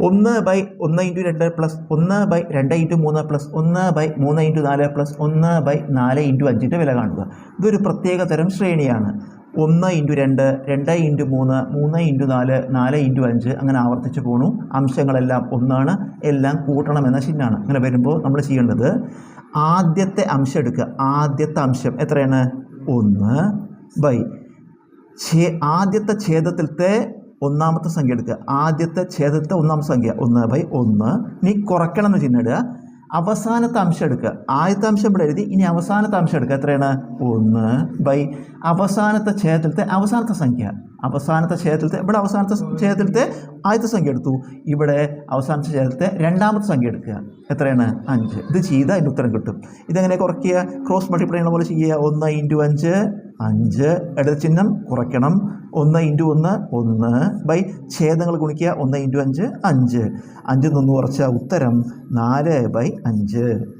ഒന്ന് ബൈ ഒന്ന് ഇന്റു രണ്ട് പ്ലസ് ഒന്ന് ബൈ രണ്ട് ഇന്റു മൂന്ന് പ്ലസ് ഒന്ന് ബൈ മൂന്ന് ഇന്റു നാല് പ്ലസ് ഒന്ന് ബൈ നാല് ഇന്റു അഞ്ചിന്റെ വില കാണുക. ഇതൊരു പ്രത്യേക തരം ശ്രേണിയാണ്. ഒന്ന് ഇന്റു രണ്ട് രണ്ട് ഇന്റു മൂന്ന് മൂന്ന് ഇന്റു നാല് നാല് ഇന്റു അഞ്ച് അങ്ങനെ ആവർത്തിച്ച് പോണു. അംശങ്ങളെല്ലാം ഒന്നാണ്. എല്ലാം കൂട്ടണം എന്ന ചിഹ്നമാണ്. അങ്ങനെ വരുമ്പോൾ നമ്മൾ ചെയ്യേണ്ടത് ആദ്യത്തെ അംശം എടുക്കുക. ആദ്യത്തെ അംശം എത്രയാണ്? ഒന്ന് ബൈ ആദ്യത്തെ ഛേദത്തിലത്തെ ഒന്നാമത്തെ സംഖ്യ എടുക്കുക. ആദ്യത്തെ ഛേദത്തെ ഒന്നാമത്തെ സംഖ്യ. ഒന്ന് ബൈ ഒന്ന്. ഇനി കുറയ്ക്കണം എന്ന് ചിഹ്നം ഇടുക അവസാനത്തെ അംശം എടുക്കുക. ആദ്യത്തെ അംശം ഇവിടെ എഴുതി ഇനി അവസാനത്തെ അംശം എടുക്കുക. എത്രയാണ്? ഒന്ന് ബൈ അവസാനത്തെ ഛേദത്തിലത്തെ അവസാനത്തെ സംഖ്യ. അവസാനത്തെ ഛേദത്തിലത്തെ ഇവിടെ അവസാനത്തെ ഛേദത്തിലത്തെ ആദ്യത്തെ സംഖ്യ എടുത്തു. ഇവിടെ അവസാനത്തെ ഛേദത്തിലത്തെ രണ്ടാമത്തെ സംഖ്യ എടുക്കുക. എത്രയാണ്? അഞ്ച്. ഇത് ചെയ്താൽ അതിന്റെ ഉത്തരം കിട്ടും. ഇതെങ്ങനെ കുറയ്ക്കുക? ക്രോസ് മൾട്ടിപ്ലൈ ചെയ്യുന്ന പോലെ ചെയ്യുക. ഒന്ന് ഇന്റു അഞ്ച് അഞ്ച് ഇടത് ചിഹ്നം കുറയ്ക്കണം. ഒന്ന് ഇന്റു ഒന്ന് ഒന്ന് ബൈ ഛേദങ്ങൾ ഗുണിക്കുക. ഒന്ന് ഇന്റു അഞ്ച് അഞ്ച്. അഞ്ചിൽ നിന്ന് കുറച്ച ഉത്തരം. നാല് ബൈ അഞ്ച്.